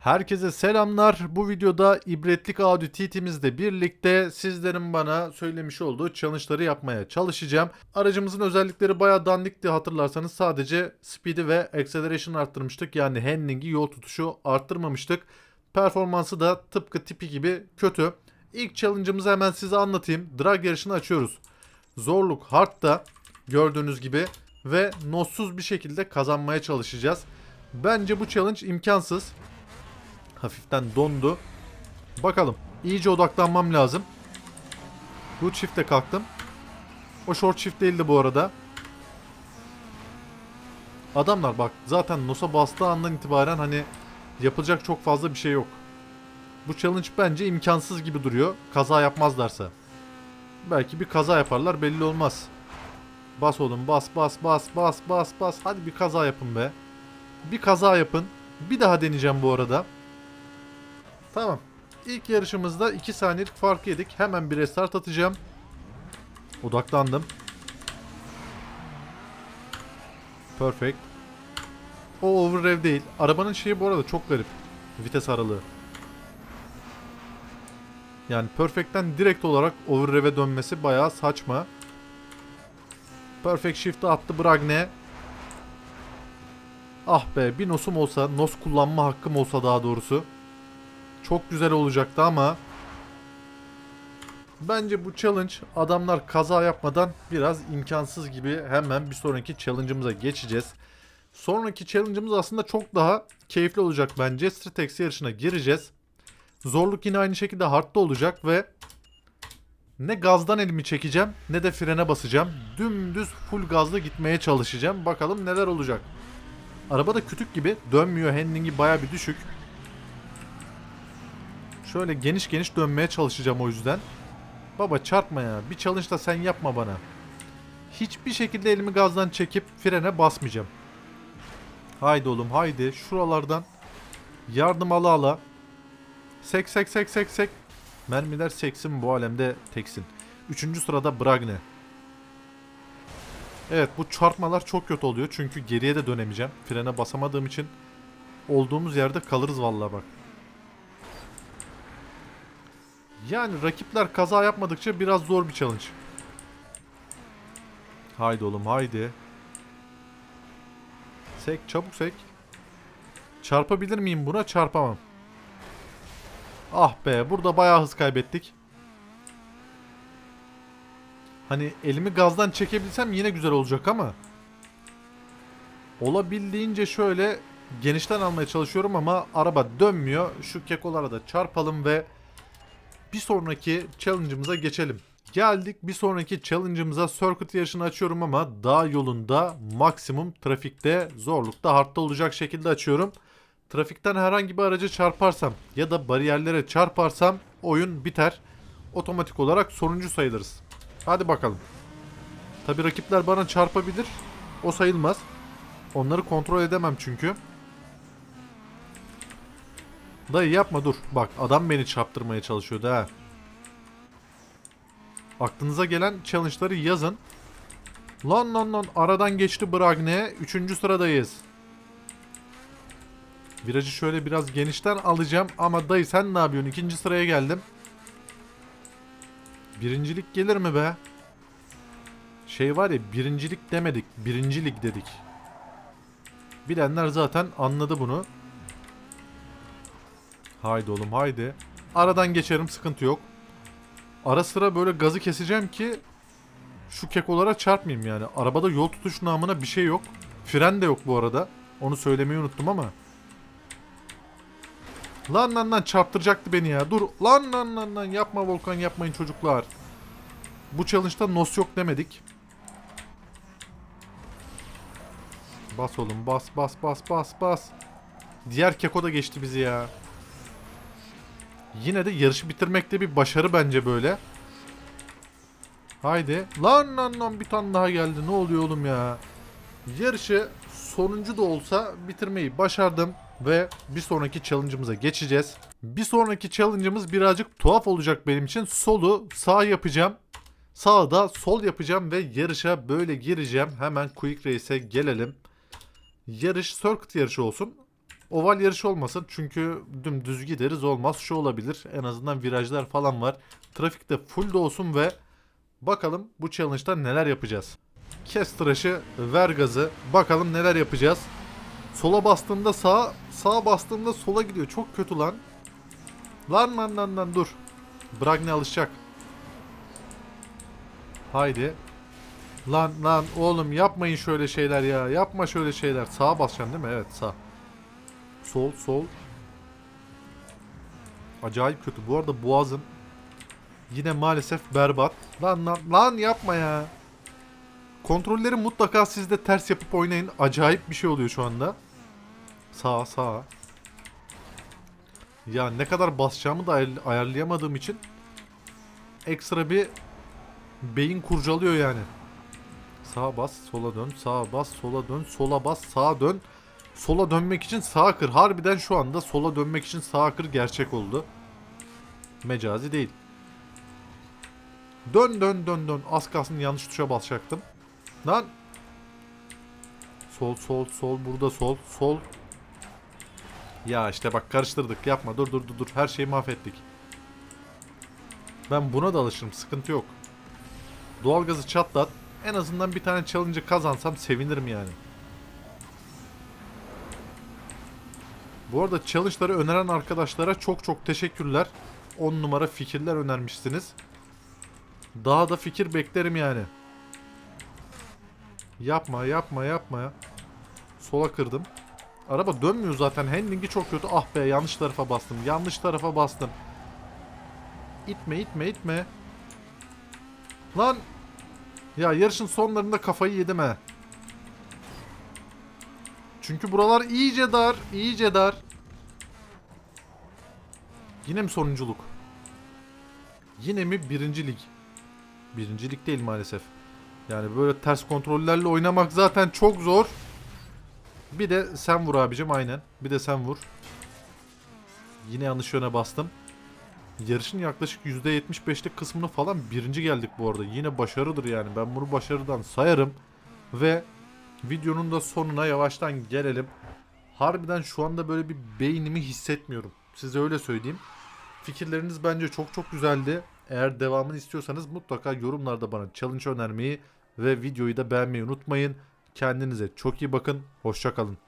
Herkese selamlar. Bu videoda ibretlik Audi TT'mizle birlikte sizlerin bana söylemiş olduğu challenge'ları yapmaya çalışacağım. Aracımızın özellikleri bayağı dandikti hatırlarsanız sadece speed'i ve acceleration arttırmıştık. Yani handling'i yol tutuşu arttırmamıştık. Performansı da tıpkı tipi gibi kötü. İlk challenge'ımızı hemen size anlatayım. Drag yarışını açıyoruz. Zorluk hard'da gördüğünüz gibi ve notsuz bir şekilde kazanmaya çalışacağız. Bence bu challenge imkansız. Hafiften dondu. Bakalım. İyice odaklanmam lazım. Good shift'e kalktım. O short shift değildi bu arada. Adamlar bak zaten NOS'a bastığı andan itibaren hani yapılacak çok fazla bir şey yok. Bu challenge bence imkansız gibi duruyor. Kaza yapmazlarsa. Belki bir kaza yaparlar belli olmaz. Bas oğlum bas bas bas bas bas bas. Hadi bir kaza yapın be. Bir kaza yapın. Bir daha deneyeceğim bu arada. Tamam. İlk yarışımızda 2 saniyelik fark yedik. Hemen bir restart atacağım. Odaklandım. Perfect. O overrev değil. Arabanın şeyi bu arada çok garip. Vites aralığı. Yani Perfect'ten direkt olarak overrev'e dönmesi bayağı saçma. Perfect shift'ı attı Bragne. Ah be bir nosum olsa, nos kullanma hakkım olsa daha doğrusu. Çok güzel olacaktı ama bence bu challenge adamlar kaza yapmadan biraz imkansız gibi hemen bir sonraki challenge'ımıza geçeceğiz. Sonraki challenge'ımız aslında çok daha keyifli olacak bence. Street yarışına gireceğiz. Zorluk yine aynı şekilde hard'da olacak ve ne gazdan elimi çekeceğim ne de frene basacağım. Dümdüz full gazla gitmeye çalışacağım. Bakalım neler olacak. Araba da kütük gibi dönmüyor. Handling'i baya bir düşük. Şöyle geniş geniş dönmeye çalışacağım o yüzden. Baba çarpma ya. Bir challenge da sen yapma bana. Hiçbir şekilde elimi gazdan çekip frene basmayacağım. Haydi oğlum haydi. Şuralardan yardım ala ala. Sek sek sek sek sek. Mermiler seksin bu alemde teksin. Üçüncü sırada Bragne. Evet bu çarpmalar çok kötü oluyor. Çünkü geriye de dönemeyeceğim. Frene basamadığım için olduğumuz yerde kalırız vallahi bak. Yani rakipler kaza yapmadıkça biraz zor bir challenge. Haydi oğlum haydi. Sek çabuk sek. Çarpabilir miyim buna? Çarpamam. Ah be burada bayağı hız kaybettik. Hani elimi gazdan çekebilsem yine güzel olacak ama. Olabildiğince şöyle genişten almaya çalışıyorum ama araba dönmüyor. Şu kekolara da çarpalım ve bir sonraki challenge'ımıza geçelim. Geldik bir sonraki challenge'ımıza circuit yarışını açıyorum ama dağ yolunda maksimum trafikte zorlukta hardta olacak şekilde açıyorum. Trafikten herhangi bir araca çarparsam ya da bariyerlere çarparsam oyun biter. Otomatik olarak sonuncu sayılırız. Hadi bakalım. Tabi rakipler bana çarpabilir. O sayılmaz. Onları kontrol edemem çünkü. Dayı yapma dur. Bak adam beni çarptırmaya çalışıyordu ha. Aklınıza gelen challenge'ları yazın. Lan lan lan aradan geçti Bragne. Üçüncü sıradayız. Virajı şöyle biraz genişten alacağım ama dayı sen ne yapıyorsun? İkinci sıraya geldim. Birincilik gelir mi be? Şey var ya birincilik demedik. Birincilik dedik. Bilenler zaten anladı bunu. Haydi oğlum haydi. Aradan geçerim sıkıntı yok. Ara sıra böyle gazı keseceğim ki şu kekolara çarpmayayım yani. Arabada yol tutuş namına bir şey yok. Fren de yok bu arada. Onu söylemeyi unuttum ama. Lan lan lan çarptıracaktı beni ya. Dur lan lan lan lan yapma Volkan yapmayın çocuklar. Bu challenge'da nos yok demedik. Bas oğlum bas bas bas bas bas. Diğer keko da geçti bizi ya. Yine de yarışı bitirmekte bir başarı bence böyle. Haydi. Lan lan lan bir tane daha geldi. Ne oluyor oğlum ya? Yarışı sonuncu da olsa bitirmeyi başardım. Ve bir sonraki challenge'ımıza geçeceğiz. Bir sonraki challenge'ımız birazcık tuhaf olacak benim için. Solu sağ yapacağım. Sağda sol yapacağım ve yarışa böyle gireceğim. Hemen Quick Race'e gelelim. Yarış circuit yarışı olsun. Oval yarışı olmasın çünkü dümdüz gideriz olmaz. Şu olabilir en azından virajlar falan var. Trafikte full de olsun ve bakalım bu challenge'da neler yapacağız. Kes tıraşı, ver gazı. Bakalım neler yapacağız. Sola bastığımda sağa, sağa bastığımda sola gidiyor. Çok kötü lan. Lan lan lan lan dur. Bragne alışacak. Haydi. Lan lan oğlum yapmayın şöyle şeyler ya. Yapma şöyle şeyler. Sağa basacaksın değil mi? Evet sağ. Sol sol. Acayip kötü. Bu arada boğazım yine maalesef berbat. Lan lan lan yapma ya. Kontrolleri mutlaka siz de ters yapıp oynayın. Acayip bir şey oluyor şu anda. Sağa sağa. Ya ne kadar basacağımı da ayar- ayarlayamadığım için ekstra bir beyin kurcalıyor yani. Sağa bas, sola dön, sağa bas, sola dön, sola bas, sağa dön. Sola dönmek için sağa kır. Harbiden şu anda sola dönmek için sağa kır gerçek oldu. Mecazi değil. Dön dön dön dön. Az kalsın yanlış tuşa basacaktım. Lan. Sol sol sol burada sol sol. Ya işte bak karıştırdık yapma dur dur dur dur her şeyi mahvettik. Ben buna da alışırım sıkıntı yok. Doğalgazı çatlat. En azından bir tane challenge'ı kazansam sevinirim yani. Bu arada challenge'ları öneren arkadaşlara çok çok teşekkürler. 10 numara fikirler önermişsiniz. Daha da fikir beklerim yani. Yapma yapma yapma ya. Sola kırdım. Araba dönmüyor zaten. Handling'i çok kötü. Ah be yanlış tarafa bastım. Yanlış tarafa bastım. İtme itme itme. Lan. Ya yarışın sonlarında kafayı yedim he. Çünkü buralar iyice dar. iyice dar. Yine mi sonunculuk? Yine mi birinci lig? Birinci lig değil maalesef. Yani böyle ters kontrollerle oynamak zaten çok zor. Bir de sen vur abicim aynen. Bir de sen vur. Yine yanlış yöne bastım. Yarışın yaklaşık %75'lik kısmını falan birinci geldik bu arada. Yine başarıdır yani. Ben bunu başarıdan sayarım. Ve videonun da sonuna yavaştan gelelim. Harbiden şu anda böyle bir beynimi hissetmiyorum. Size öyle söyleyeyim. Fikirleriniz bence çok çok güzeldi. Eğer devamını istiyorsanız mutlaka yorumlarda bana challenge önermeyi ve videoyu da beğenmeyi unutmayın. Kendinize çok iyi bakın. Hoşçakalın.